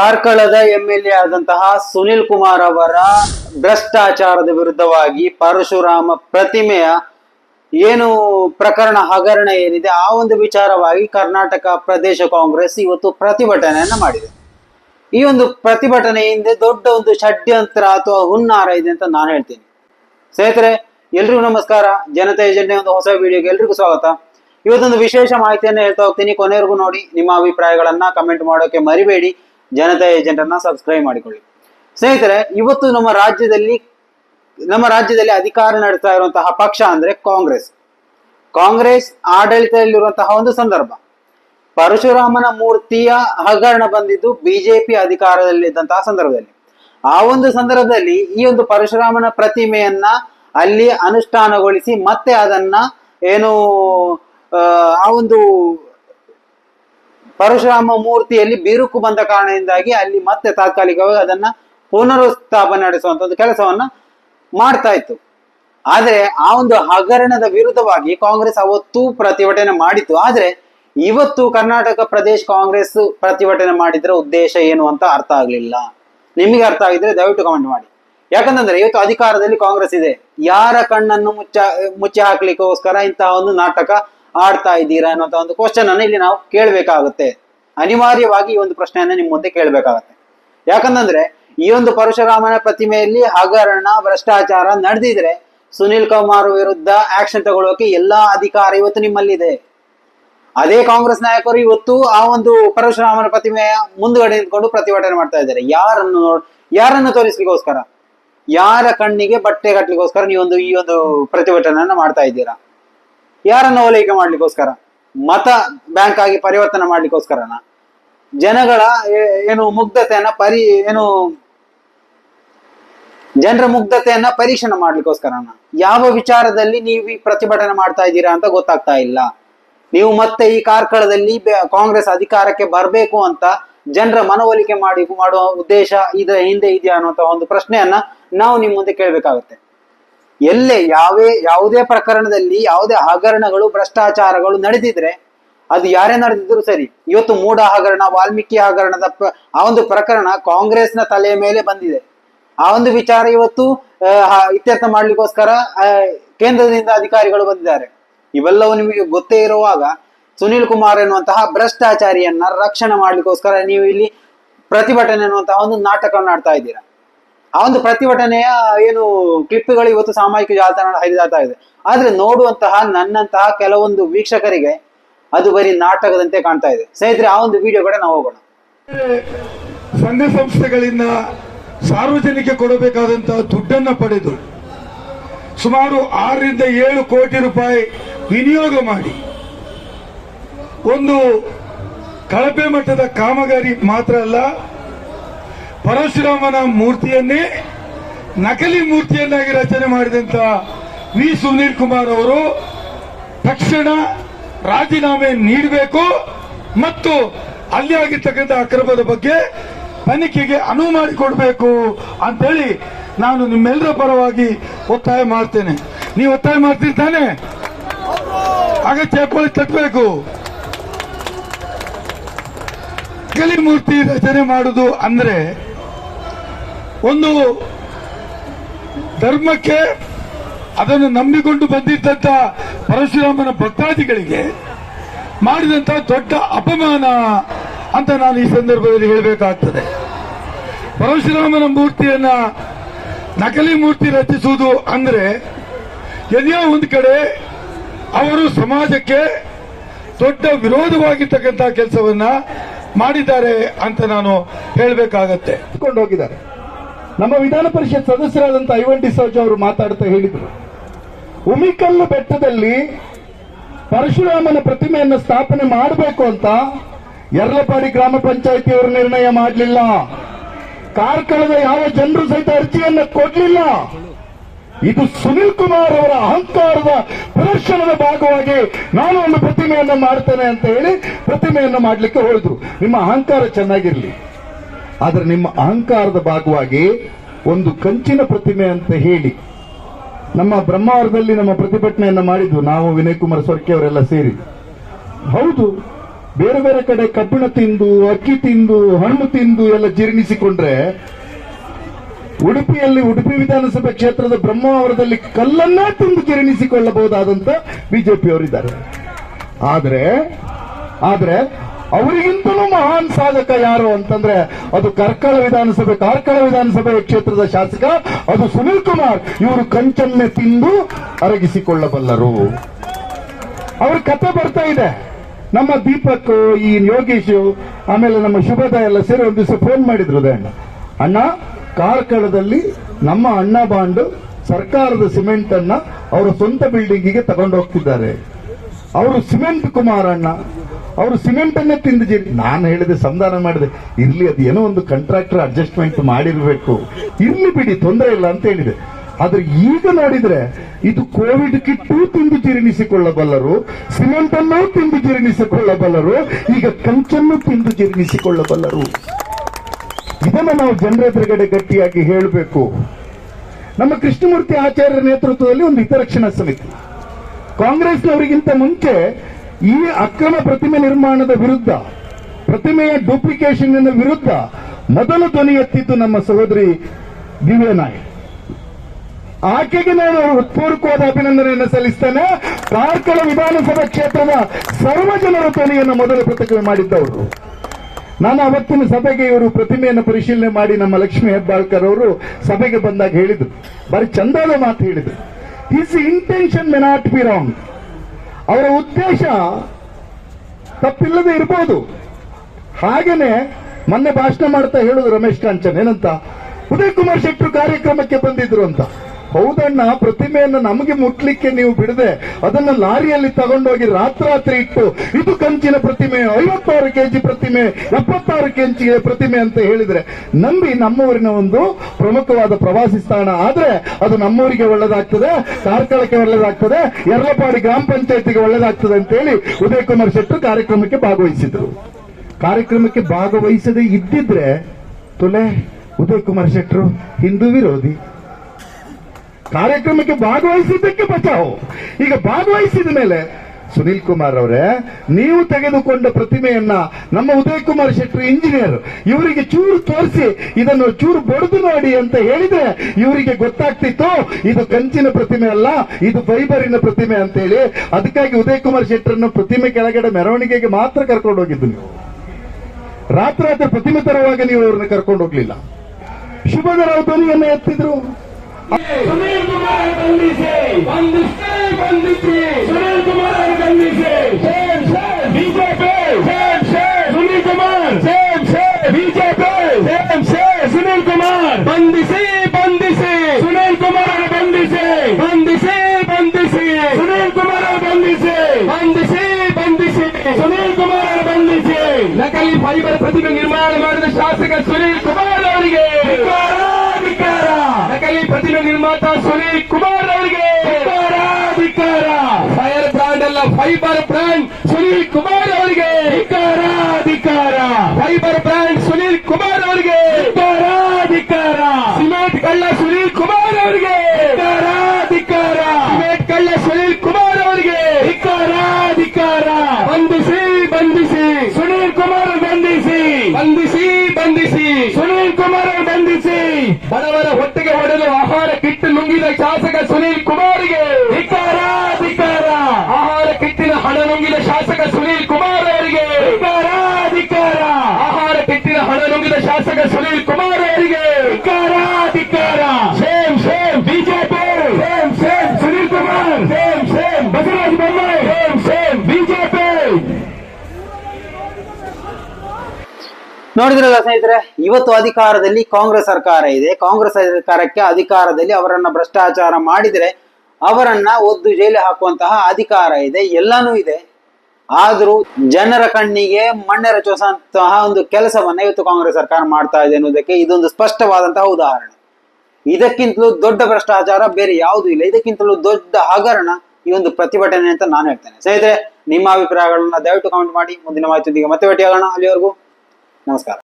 ಕಾರ್ಕಳದ M L A ಆದಂತಹ ಸುನಿಲ್ ಕುಮಾರ್ ಅವರ ಭ್ರಷ್ಟಾಚಾರದ ವಿರುದ್ಧವಾಗಿ ಪರಶುರಾಮ ಪ್ರತಿಮೆಯ ಏನು ಪ್ರಕರಣ ಹಗರಣ ಏನಿದೆ, ಆ ಒಂದು ವಿಚಾರವಾಗಿ ಕರ್ನಾಟಕ ಪ್ರದೇಶ ಕಾಂಗ್ರೆಸ್ ಇವತ್ತು ಪ್ರತಿಭಟನೆಯನ್ನ ಮಾಡಿದೆ. ಈ ಒಂದು ಪ್ರತಿಭಟನೆ ಹಿಂದೆ ದೊಡ್ಡ ಒಂದು ಷಡ್ಯಂತ್ರ ಅಥವಾ ಹುನ್ನಾರ ಇದೆ ಅಂತ ನಾನು ಹೇಳ್ತೀನಿ. ಸ್ನೇಹಿತರೆ, ಎಲ್ರಿಗೂ ನಮಸ್ಕಾರ. ಜನತಾ ಏಜೆಂಟ್ನ ಒಂದು ಹೊಸ ವಿಡಿಯೋಗೆ ಎಲ್ರಿಗೂ ಸ್ವಾಗತ. ಇವತ್ತೊಂದು ವಿಶೇಷ ಮಾಹಿತಿಯನ್ನು ಹೇಳ್ತಾ ಹೋಗ್ತೀನಿ. ಕೊನೆವರೆಗೂ ನೋಡಿ, ನಿಮ್ಮ ಅಭಿಪ್ರಾಯಗಳನ್ನ ಕಮೆಂಟ್ ಮಾಡೋಕೆ ಮರಿಬೇಡಿ. ಜನತಾ ಏಜೆಂಟ್ ಅನ್ನ ಸಬ್ಸ್ಕ್ರೈಬ್ ಮಾಡಿಕೊಳ್ಳಿ. ಸ್ನೇಹಿತರೆ, ಇವತ್ತು ನಮ್ಮ ರಾಜ್ಯದಲ್ಲಿ ನಮ್ಮ ರಾಜ್ಯದಲ್ಲಿ ಅಧಿಕಾರ ನಡೆಸ್ತಾ ಇರುವಂತಹ ಪಕ್ಷ ಅಂದ್ರೆ ಕಾಂಗ್ರೆಸ್. ಕಾಂಗ್ರೆಸ್ ಆಡಳಿತದಲ್ಲಿರುವಂತಹ ಒಂದು ಸಂದರ್ಭ. ಪರಶುರಾಮನ ಮೂರ್ತಿಯ ಹಗರಣ ಬಂದಿದ್ದು ಬಿಜೆಪಿ ಅಧಿಕಾರದಲ್ಲಿದ್ದಂತಹ ಸಂದರ್ಭದಲ್ಲಿ. ಆ ಒಂದು ಸಂದರ್ಭದಲ್ಲಿ ಈ ಒಂದು ಪರಶುರಾಮನ ಪ್ರತಿಮೆಯನ್ನ ಅಲ್ಲಿ ಅನುಷ್ಠಾನಗೊಳಿಸಿ ಮತ್ತೆ ಅದನ್ನ ಏನು ಆ ಒಂದು ಪರಶುರಾಮ ಮೂರ್ತಿಯಲ್ಲಿ ಬಿರುಕು ಬಂದ ಕಾರಣದಿಂದಾಗಿ ಅಲ್ಲಿ ಮತ್ತೆ ತಾತ್ಕಾಲಿಕವಾಗಿ ಅದನ್ನ ಪುನರುತ್ಥಾಪನೆ ನಡೆಸುವಂತ ಒಂದು ಕೆಲಸವನ್ನ ಮಾಡ್ತಾ ಇತ್ತು. ಆದ್ರೆ ಆ ಒಂದು ಹಗರಣದ ವಿರುದ್ಧವಾಗಿ ಕಾಂಗ್ರೆಸ್ ಅವತ್ತು ಪ್ರತಿಭಟನೆ ಮಾಡಿತ್ತು. ಆದ್ರೆ ಇವತ್ತು ಕರ್ನಾಟಕ ಪ್ರದೇಶ ಕಾಂಗ್ರೆಸ್ ಪ್ರತಿಭಟನೆ ಮಾಡಿದ್ರೆ ಉದ್ದೇಶ ಏನು ಅಂತ ಅರ್ಥ ಆಗ್ಲಿಲ್ಲ. ನಿಮಗೆ ಅರ್ಥ ಆಗಿದ್ರೆ ದಯವಿಟ್ಟು ಕಮೆಂಟ್ ಮಾಡಿ. ಯಾಕಂತಂದ್ರೆ ಇವತ್ತು ಅಧಿಕಾರದಲ್ಲಿ ಕಾಂಗ್ರೆಸ್ ಇದೆ. ಯಾರ ಕಣ್ಣನ್ನು ಮುಚ್ಚ, ಮುಚ್ಚಿ ಹಾಕ್ಲಿಕ್ಕೋಸ್ಕರ ಇಂತಹ ಒಂದು ನಾಟಕ ಆಡ್ತಾ ಇದ್ದೀರಾ ಅನ್ನೋಂಥ ಒಂದು ಕ್ವಶನ್ ಅನ್ನು ಇಲ್ಲಿ ನಾವು ಕೇಳಬೇಕಾಗುತ್ತೆ. ಅನಿವಾರ್ಯವಾಗಿ ಈ ಒಂದು ಪ್ರಶ್ನೆಯನ್ನ ನಿಮ್ಮ ಮುಂದೆ ಕೇಳ್ಬೇಕಾಗತ್ತೆ. ಯಾಕಂತಂದ್ರೆ, ಈ ಒಂದು ಪರಶುರಾಮನ ಪ್ರತಿಮೆಯಲ್ಲಿ ಹಗರಣ, ಭ್ರಷ್ಟಾಚಾರ ನಡೆದಿದ್ರೆ ಸುನಿಲ್ ಕುಮಾರ್ ವಿರುದ್ಧ ಆಕ್ಷನ್ ತಗೊಳ್ಳೋಕೆ ಎಲ್ಲಾ ಅಧಿಕಾರ ಇವತ್ತು ನಿಮ್ಮಲ್ಲಿದೆ. ಅದೇ ಕಾಂಗ್ರೆಸ್ ನಾಯಕರು ಇವತ್ತು ಆ ಒಂದು ಪರಶುರಾಮನ ಪ್ರತಿಮೆಯ ಮುಂದುಗಡೆ ನಿಂತ್ಕೊಂಡು ಪ್ರತಿಭಟನೆ ಮಾಡ್ತಾ ಇದ್ದಾರೆ. ಯಾರನ್ನು ನೋಡ್, ಯಾರನ್ನು ತೋರಿಸ್ಲಿಕ್ಕೋಸ್ಕರ? ಯಾರ ಕಣ್ಣಿಗೆ ಬಟ್ಟೆ ಕಟ್ಟಲಿಕ್ಕೋಸ್ಕರ ನೀವೊಂದು ಈ ಒಂದು ಪ್ರತಿಭಟನೆಯನ್ನ ಮಾಡ್ತಾ ಇದ್ದೀರಾ? ಯಾರನ್ನು ಓಲೈಕೆ ಮಾಡ್ಲಿಕ್ಕೋಸ್ಕರ? ಮತ ಬ್ಯಾಂಕ್ ಆಗಿ ಪರಿವರ್ತನೆ ಮಾಡ್ಲಿಕ್ಕೋಸ್ಕರನ? ಜನಗಳ ಏನು ಮುಗ್ಧತೆಯನ್ನ ಪರಿ, ಏನು ಜನರ ಮುಗ್ಧತೆಯನ್ನ ಪರೀಕ್ಷಣೆ ಮಾಡ್ಲಿಕ್ಕೋಸ್ಕರನ? ಯಾವ ವಿಚಾರದಲ್ಲಿ ನೀವು ಪ್ರತಿಭಟನೆ ಮಾಡ್ತಾ ಇದ್ದೀರಾ ಅಂತ ಗೊತ್ತಾಗ್ತಾ ಇಲ್ಲ. ನೀವು ಮತ್ತೆ ಈ ಕಾರ್ಕಳದಲ್ಲಿ ಕಾಂಗ್ರೆಸ್ ಅಧಿಕಾರಕ್ಕೆ ಬರಬೇಕು ಅಂತ ಜನರ ಮನವೊಲಿಕೆ ಮಾಡಿ, ಮಾಡುವ ಉದ್ದೇಶ ಇದರ ಹಿಂದೆ ಇದೆಯಾ ಅನ್ನುವಂತ ಒಂದು ಪ್ರಶ್ನೆಯನ್ನ ನಾವು ನಿಮ್ಮ ಮುಂದೆ ಕೇಳಬೇಕಾಗುತ್ತೆ. ಎಲ್ಲೇ ಯಾವೇ, ಯಾವುದೇ ಪ್ರಕರಣದಲ್ಲಿ ಯಾವುದೇ ಹಗರಣಗಳು, ಭ್ರಷ್ಟಾಚಾರಗಳು ನಡೆದಿದ್ರೆ ಅದು ಯಾರೇ ನಡೆದಿದ್ರು ಸರಿ. ಇವತ್ತು ಮೂಡ ಹಗರಣ, ವಾಲ್ಮೀಕಿ ಹಗರಣದ ಆ ಒಂದು ಪ್ರಕರಣ ಕಾಂಗ್ರೆಸ್ನ ತಲೆಯ ಮೇಲೆ ಬಂದಿದೆ. ಆ ಒಂದು ವಿಚಾರ ಇವತ್ತು ಇತ್ಯರ್ಥ ಮಾಡ್ಲಿಕ್ಕೋಸ್ಕರ ಕೇಂದ್ರದಿಂದ ಅಧಿಕಾರಿಗಳು ಬಂದಿದ್ದಾರೆ. ಇವೆಲ್ಲವೂ ನಿಮಗೆ ಗೊತ್ತೇ ಇರುವಾಗ ಸುನಿಲ್ ಕುಮಾರ್ ಎನ್ನುವಂತಹ ಭ್ರಷ್ಟಾಚಾರಿಯನ್ನ ರಕ್ಷಣೆ ಮಾಡ್ಲಿಕ್ಕೋಸ್ಕರ ನೀವು ಇಲ್ಲಿ ಪ್ರತಿಭಟನೆ ಅನ್ನುವಂತಹ ಒಂದು ನಾಟಕವನ್ನು ಆಡ್ತಾ ಇದ್ದೀರಾ. ಆ ಒಂದು ಪ್ರತಿಭಟನೆಯ ಏನು ಕ್ಲಿಪ್ಗಳು ಇವತ್ತು ಸಾಮಾಜಿಕ ಜಾಲತಾಣ ಹರಿದಾಡ್ತಾ ಇದೆ. ಆದ್ರೆ ನೋಡುವಂತಹ ನನ್ನಂತಹ ಕೆಲವೊಂದು ವೀಕ್ಷಕರಿಗೆ ಅದು ಬರೀ ನಾಟಕದಂತೆ ಕಾಣ್ತಾ ಇದೆ. ಸ್ನೇಹಿತರೆ, ಆ ಒಂದು ವಿಡಿಯೋ ಕೂಡ ನಾವು ಹೋಗೋಣ. ಸಂಘ ಸಂಸ್ಥೆಗಳಿಂದ ಸಾರ್ವಜನಿಕ ಕೊಡಬೇಕಾದಂತಹ ದುಡ್ಡನ್ನು ಪಡೆದು ಸುಮಾರು ಆರರಿಂದ ಏಳು ಕೋಟಿ ರೂಪಾಯಿ ವಿನಿಯೋಗ ಮಾಡಿ ಒಂದು ಕಳಪೆ ಮಟ್ಟದ ಕಾಮಗಾರಿ ಮಾತ್ರ ಅಲ್ಲ ಪರಶುರಾಮನ ಮೂರ್ತಿಯನ್ನೇ, ನಕಲಿ ಮೂರ್ತಿಯನ್ನಾಗಿ ರಚನೆ ಮಾಡಿದಂತ ವಿ. ಸುನೀಲ್ ಕುಮಾರ್ ಅವರು ತಕ್ಷಣ ರಾಜೀನಾಮೆ ನೀಡಬೇಕು ಮತ್ತು ಅಲ್ಲಿ ಆಗಿರ್ತಕ್ಕಂಥ ಅಕ್ರಮದ ಬಗ್ಗೆ ತನಿಖೆಗೆ ಅನುವು ಮಾಡಿಕೊಡ್ಬೇಕು ಅಂತೇಳಿ ನಾನು ನಿಮ್ಮೆಲ್ಲರ ಪರವಾಗಿ ಒತ್ತಾಯ ಮಾಡ್ತೇನೆ. ನೀವು ಒತ್ತಾಯ ಮಾಡ್ತೀರಿ ತಾನೆ? ಆಗ ಚೇಪಳಿ ತಟ್ಟಬೇಕು. ಕಲಿ ಮೂರ್ತಿ ರಚನೆ ಮಾಡುದು ಅಂದ್ರೆ ಒಂದು ಧರ್ಮಕ್ಕೆ ಅದನ್ನು ನಂಬಿಕೊಂಡು ಬಂದಿದ್ದಂತ ಪರಶುರಾಮನ ಭಕ್ತಾದಿಗಳಿಗೆ ಮಾಡಿದಂತ ದೊಡ್ಡ ಅಪಮಾನ ಅಂತ ನಾನು ಈ ಸಂದರ್ಭದಲ್ಲಿ ಹೇಳಬೇಕಾಗ್ತದೆ. ಪರಶುರಾಮನ ಮೂರ್ತಿಯನ್ನ ನಕಲಿ ಮೂರ್ತಿ ರಚಿಸುವುದು ಅಂದ್ರೆ ಎಲ್ಲಿಯೋ ಒಂದು ಕಡೆ ಅವರು ಸಮಾಜಕ್ಕೆ ದೊಡ್ಡ ವಿರೋಧವಾಗಿರ್ತಕ್ಕಂಥ ಕೆಲಸವನ್ನ ಮಾಡಿದ್ದಾರೆ ಅಂತ ನಾನು ಹೇಳಬೇಕಾಗತ್ತೆ. ಕೊಂಡು ಹೋಗಿದ್ದಾರೆ ನಮ್ಮ ವಿಧಾನ ಪರಿಷತ್ ಸದಸ್ಯರಾದಂತಹ ಐವಂಟಿ ಡಿಸೋಜ್ ಅವರು ಮಾತಾಡ್ತಾ ಹೇಳಿದರು. ಉಮಿಕಲ್ಲು ಬೆಟ್ಟದಲ್ಲಿ ಪರಶುರಾಮನ ಪ್ರತಿಮೆಯನ್ನು ಸ್ಥಾಪನೆ ಮಾಡಬೇಕು ಅಂತ ಯರ್ಲಪಾಡಿ ಗ್ರಾಮ ಪಂಚಾಯಿತಿಯವರು ನಿರ್ಣಯ ಮಾಡಲಿಲ್ಲ. ಕಾರ್ಕಳದ ಯಾವ ಜನರು ಸಹಿತ ಅರ್ಜಿಯನ್ನು ಕೊಡಲಿಲ್ಲ. ಇದು ಸುನಿಲ್ ಕುಮಾರ್ ಅವರ ಅಹಂಕಾರದ ಪ್ರದರ್ಶನದ ಭಾಗವಾಗಿ ನಾನು ಒಂದು ಪ್ರತಿಮೆಯನ್ನು ಮಾಡ್ತೇನೆ ಅಂತ ಹೇಳಿ ಪ್ರತಿಮೆಯನ್ನು ಮಾಡಲಿಕ್ಕೆ ಹೋದ್ರು. ನಿಮ್ಮ ಅಹಂಕಾರ ಚೆನ್ನಾಗಿರ್ಲಿ. ಆದ್ರೆ ನಿಮ್ಮ ಅಹಂಕಾರದ ಭಾಗವಾಗಿ ಒಂದು ಕಂಚಿನ ಪ್ರತಿಮೆ ಅಂತ ಹೇಳಿ, ನಮ್ಮ ಬ್ರಹ್ಮಾವರದಲ್ಲಿ ನಮ್ಮ ಪ್ರತಿಭಟನೆಯನ್ನ ಮಾಡಿದ್ದು ನಾವು ವಿನಯ್ ಕುಮಾರ್ ಸೊರ್ಕೆ ಅವರೆಲ್ಲ ಸೇರಿ. ಹೌದು, ಬೇರೆ ಬೇರೆ ಕಡೆ ಕಬ್ಬಿಣ ತಿಂದು, ಅಕ್ಕಿ ತಿಂದು, ಹಣ್ಣು ತಿಂದು ಎಲ್ಲ ಜೀರ್ಣಿಸಿಕೊಂಡ್ರೆ, ಉಡುಪಿಯಲ್ಲಿ ಉಡುಪಿ ವಿಧಾನಸಭಾ ಕ್ಷೇತ್ರದ ಬ್ರಹ್ಮಾವರದಲ್ಲಿ ಕಲ್ಲನ್ನೇ ತಿಂದು ಜೀರ್ಣಿಸಿಕೊಳ್ಳಬಹುದಾದಂತ ಬಿಜೆಪಿಯವರಿದ್ದಾರೆ. ಆದರೆ, ಆದ್ರೆ ಅವರಿಗಿಂತಲೂ ಮಹಾನ್ ಸಾಧಕ ಯಾರು ಅಂತಂದ್ರೆ ಅದು ಕಾರ್ಕಳ ವಿಧಾನಸಭೆ ಕಾರ್ಕಳ ವಿಧಾನಸಭೆ ಕ್ಷೇತ್ರದ ಶಾಸಕ, ಅದು ಸುನೀಲ್ ಕುಮಾರ್. ಇವರು ಕಂಚನ್ನೆ ತಿಂದು ಅರಗಿಸಿಕೊಳ್ಳಬಲ್ಲರು. ಅವ್ರ ಕತೆ ಬರ್ತಾ ಇದೆ. ನಮ್ಮ ದೀಪಕ್, ಈ ಯೋಗೇಶು, ಆಮೇಲೆ ನಮ್ಮ ಶುಭದ ಎಲ್ಲ ಸೇರಿ ಒಂದು ದಿವಸ ಫೋನ್ ಮಾಡಿದ್ರು ಅಣ್ಣ ಅಣ್ಣ, ಕಾರ್ಕಳದಲ್ಲಿ ನಮ್ಮ ಅಣ್ಣ ಬಾಂಡು ಸರ್ಕಾರದ ಸಿಮೆಂಟ್ ಅನ್ನ ಅವರ ಸ್ವಂತ ಬಿಲ್ಡಿಂಗಿಗೆ ತಗೊಂಡು ಹೋಗ್ತಿದ್ದಾರೆ ಅವರು ಸಿಮೆಂಟ್ ಕುಮಾರ್ ಅಣ್ಣ ಅವರು ಸಿಮೆಂಟ್ ಅನ್ನ ತಿಂದು ಜೀರಿ ನಾನು ಹೇಳಿದೆ, ಸಂಧಾನ ಮಾಡಿದೆ. ಇರ್ಲಿ ಅದು ಏನೋ ಒಂದು ಕಾಂಟ್ರಾಕ್ಟರ್ ಅಡ್ಜಸ್ಟ್ಮೆಂಟ್ ಮಾಡಿರ್ಬೇಕು. ಇರ್ಲಿ ಬಿಡಿ, ತೊಂದರೆ ಇಲ್ಲ ಅಂತ ಹೇಳಿದೆ. ಆದ್ರೆ ಈಗ ನೋಡಿದ್ರೆ ಇದು ಕೋವಿಡ್ ಕಿಟ್ಟು ತಿಂದು ಜೀರ್ಣಿಸಿಕೊಳ್ಳಬಲ್ಲರು ಸಿಮೆಂಟ್ ಅನ್ನು ತಿಂದು ಜೀರ್ಣಿಸಿಕೊಳ್ಳಬಲ್ಲರು, ಈಗ ಕಂಚನ್ನು ತಿಂದು ಜೀರ್ಣಿಸಿಕೊಳ್ಳಬಲ್ಲರು. ಇದನ್ನ ನಾವು ಜನರ ಎದುರುಗಡೆ ಗಟ್ಟಿಯಾಗಿ ಹೇಳಬೇಕು. ನಮ್ಮ ಕೃಷ್ಣಮೂರ್ತಿ ಆಚಾರ್ಯರ ನೇತೃತ್ವದಲ್ಲಿ ಒಂದು ಹಿತರಕ್ಷಣಾ ಸಮಿತಿ. ಕಾಂಗ್ರೆಸ್ನವರಿಗಿಂತ ಮುಂಚೆ ಈ ಅಕ್ರಮ ಪ್ರತಿಮೆ ನಿರ್ಮಾಣದ ವಿರುದ್ಧ, ಪ್ರತಿಮೆಯ ಡೂಪ್ಲಿಕೇಶನ್ ವಿರುದ್ಧ ಮೊದಲು ಧ್ವನಿ ಎತ್ತಿದ್ದು ನಮ್ಮ ಸಹೋದರಿ ದಿವ್ಯ ನಾಯಕ್. ಆಕೆಗೆ ನಾನು ಹೃತ್ಪೂರ್ವಕವಾದ ಅಭಿನಂದನೆಯನ್ನು ಸಲ್ಲಿಸ್ತೇನೆ. ಕಾರ್ಕಳ ವಿಧಾನಸಭಾ ಕ್ಷೇತ್ರದ ಸರ್ವ ಜನರ ಧ್ವನಿಯನ್ನು ಮೊದಲು ಪ್ರತಿಕ್ರಿಯೆ ಮಾಡಿದ್ದವರು. ನಾನು ಅವತ್ತಿನ ಸಭೆಗೆ ಇವರು ಪ್ರತಿಮೆಯನ್ನು ಪರಿಶೀಲನೆ ಮಾಡಿ ನಮ್ಮ ಲಕ್ಷ್ಮೀ ಹೆಬ್ಬಾಳ್ಕರ್ ಅವರು ಸಭೆಗೆ ಬಂದಾಗ ಹೇಳಿದರು. ಬರೀ ಚಂದದ ಮಾತು ಹೇಳಿದರು. His intention may not be wrong ಅವರ ಉದ್ದೇಶ ತಪ್ಪಿಲ್ಲದೆ ಇರಬಹುದು ಹಾಗೇನೆ ಮೊನ್ನೆ ಭಾಷಣ ಮಾಡ್ತಾ ಹೇಳುದು ರಮೇಶ್ ಕಾಂಚನ್, ಏನಂತ, ಉದಯ್ ಕುಮಾರ್ ಶೆಟ್ಟರು ಕಾರ್ಯಕ್ರಮಕ್ಕೆ ಬಂದಿದ್ರು ಅಂತ. ಹೌದಣ್ಣ, ಪ್ರತಿಮೆಯನ್ನು ನಮಗೆ ಮುಟ್ಲಿಕ್ಕೆ ನೀವು ಬಿಡದೆ ಅದನ್ನ ಲಾರಿಯಲ್ಲಿ ತಗೊಂಡೋಗಿ ರಾತ್ರಾತ್ರಿ ಇಟ್ಟು ಇದು ಕಂಚಿನ ಪ್ರತಿಮೆ, ಐವತ್ತಾರು ಕೆಜಿ ಪ್ರತಿಮೆ, ಎಪ್ಪತ್ತಾರು ಕೆಜಿ ಪ್ರತಿಮೆ ಅಂತ ಹೇಳಿದ್ರೆ ನಂಬಿ ನಮ್ಮೂರಿನ ಒಂದು ಪ್ರಮುಖವಾದ ಪ್ರವಾಸಿ ಸ್ಥಾನ. ಆದ್ರೆ ಅದು ನಮ್ಮೂರಿಗೆ ಒಳ್ಳೇದಾಗ್ತದೆ, ಕಾರ್ಕಳಕ್ಕೆ ಒಳ್ಳೇದಾಗ್ತದೆ ಎರಲಪಾಡಿ ಗ್ರಾಮ ಪಂಚಾಯತಿಗೆ ಒಳ್ಳೇದಾಗ್ತದೆ ಅಂತ ಹೇಳಿ ಉದಯ್ ಕುಮಾರ್ ಶೆಟ್ಟರು ಕಾರ್ಯಕ್ರಮಕ್ಕೆ ಭಾಗವಹಿಸಿದ್ರು. ಕಾರ್ಯಕ್ರಮಕ್ಕೆ ಭಾಗವಹಿಸದೆ ಇದ್ದಿದ್ರೆ, ತುಲೆ ಉದಯ್ ಕುಮಾರ್ ಶೆಟ್ಟರು ಹಿಂದೂ ವಿರೋಧಿ. ಕಾರ್ಯಕ್ರಮಕ್ಕೆ ಭಾಗವಹಿಸಿದ್ದಕ್ಕೆ ಬಚಾವು. ಈಗ ಭಾಗವಹಿಸಿದ ಮೇಲೆ ಸುನೀಲ್ ಕುಮಾರ್ ಅವರೇ, ನೀವು ತೆಗೆದುಕೊಂಡ ಪ್ರತಿಮೆಯನ್ನ ನಮ್ಮ ಉದಯ್ ಕುಮಾರ್ ಶೆಟ್ಟಿ ಇಂಜಿನಿಯರ್ ಇವರಿಗೆ ಚೂರು ತೋರಿಸಿ, ಇದನ್ನು ಚೂರು ಬಡಿದು ನೋಡಿ ಅಂತ ಹೇಳಿದ್ರೆ ಇವರಿಗೆ ಗೊತ್ತಾಗ್ತಿತ್ತು? ಇದು ಕಂಚಿನ ಪ್ರತಿಮೆ ಅಲ್ಲ, ಇದು ಫೈಬರಿನ ಪ್ರತಿಮೆ ಅಂತ ಹೇಳಿ ಅದಕ್ಕಾಗಿ ಉದಯ್ ಕುಮಾರ್ ಶೆಟ್ಟರನ್ನು ಪ್ರತಿಮೆ ಕೆಳಗಡೆ ಮೆರವಣಿಗೆಗೆ ಮಾತ್ರ ಕರ್ಕೊಂಡು ಹೋಗಿದ್ದು ನೀವು. ರಾತ್ರಿ ಪ್ರತಿಮೆ ತರುವಾಗ ನೀವು ಅವ್ರನ್ನ ಕರ್ಕೊಂಡು ಹೋಗ್ಲಿಲ್ಲ. ಶುಭದರ ಧ್ವನಿಯನ್ನ ಎತ್ತಿದ್ರು. ಸುನೀಲ್ ಕುಮಾರ್ ಬಂಧಿಸಿ ಬಂಧಿಸಿ ಬಂಧಿಸಿ ಸುನೀಲ್ ಕುಮಾರ್ ಬಂಧಿಸಿ same same BJP same same Sunil Kumar same same BJP same same Sunil Kumar ಬಂಧಿಸಿ ಬಂಧಿಸಿ ಸುನೀಲ್ ಕುಮಾರ್ ಬಂಧಿಸಿ ಬಂಧಿಸಿ ಬಂಧಿಸಿ ಸುನೀಲ್ ಕುಮಾರ್ ಬಂಧಿಸಿ ಬಂಧಿಸಿ ಬಂಧಿಸಿ ಸುನೀಲ್ ಕುಮಾರ್ ಬಂಧಿಸಿ ನಕಲಿ ಫೈಬರ್ ಪ್ರತಿಮೆ ನಿರ್ಮಾಣ ಮಾಡಿದ ಶಾಸಕ ಸುನೀಲ್ ಕುಮಾರ್ ನಿರ್ಮಾತ ಸುನೀಲ್ ಕುಮಾರ್ ಅವರಿಗೆ ಧಿಕ್ಕಾರ. ಫೈರ್ ಬ್ರಾಂಡ್ ಅಲ್ಲ ಫೈಬರ್ ಬ್ರಾಂಡ್ ಸುನೀಲ್ ಕುಮಾರ್ ಅವರಿಗೆ ಧಿಕ್ಕಾರ, ಧಿಕ್ಕಾರ. ಫೈಬರ್ ಬ್ರಾಂಡ್ ಸುನೀಲ್ ಕುಮಾರ್ ಅವರಿಗೆ ಧಿಕ್ಕಾರ. ಸಿಮೆಂಟ್ ಕಳ್ಳ ಸುನೀಲ್ ಕುಮಾರ್ ಅವರಿಗೆ ಕಿಟ್ಟು ನುಂಗಿದ ಶಾಸಕ ಸುನೀಲ್ ಕುಮಾರ್ಗೆ ನೋಡಿದ್ರಲ್ಲ ಸ್ನೇಹಿತರೆ, ಇವತ್ತು ಅಧಿಕಾರದಲ್ಲಿ ಕಾಂಗ್ರೆಸ್ ಸರ್ಕಾರ ಇದೆ. ಕಾಂಗ್ರೆಸ್ ಸರ್ಕಾರಕ್ಕೆ ಅಧಿಕಾರದಲ್ಲಿ ಅವರನ್ನ ಭ್ರಷ್ಟಾಚಾರ ಮಾಡಿದ್ರೆ ಅವರನ್ನ ಒದ್ದು ಜೈಲು ಹಾಕುವಂತಹ ಅಧಿಕಾರ ಇದೆ, ಎಲ್ಲಾನು ಇದೆ. ಆದರೂ ಜನರ ಕಣ್ಣಿಗೆ ಮಣ್ಣೆರಚುವಂತಹ ಒಂದು ಕೆಲಸವನ್ನ ಇವತ್ತು ಕಾಂಗ್ರೆಸ್ ಸರ್ಕಾರ ಮಾಡ್ತಾ ಇದೆ ಅನ್ನೋದಕ್ಕೆ ಇದೊಂದು ಸ್ಪಷ್ಟವಾದಂತಹ ಉದಾಹರಣೆ. ಇದಕ್ಕಿಂತಲೂ ದೊಡ್ಡ ಭ್ರಷ್ಟಾಚಾರ ಬೇರೆ ಯಾವುದೂ ಇಲ್ಲ. ಇದಕ್ಕಿಂತಲೂ ದೊಡ್ಡ ಹಗರಣ ಈ ಒಂದು ಪ್ರತಿಭಟನೆ ಅಂತ ನಾನು ಹೇಳ್ತೇನೆ. ಸ್ನೇಹಿತರೆ, ನಿಮ್ಮ ಅಭಿಪ್ರಾಯಗಳನ್ನ ದಯವಿಟ್ಟು ಕಾಮೆಂಟ್ ಮಾಡಿ. ಮುಂದಿನ ಮಾಹಿತಿಯೊಂದಿಗೆ ಮತ್ತೆ ಭೇಟಿಯಾಗೋಣ. ಅಲ್ಲಿವರೆಗೂ ನಮಸ್ಕಾರ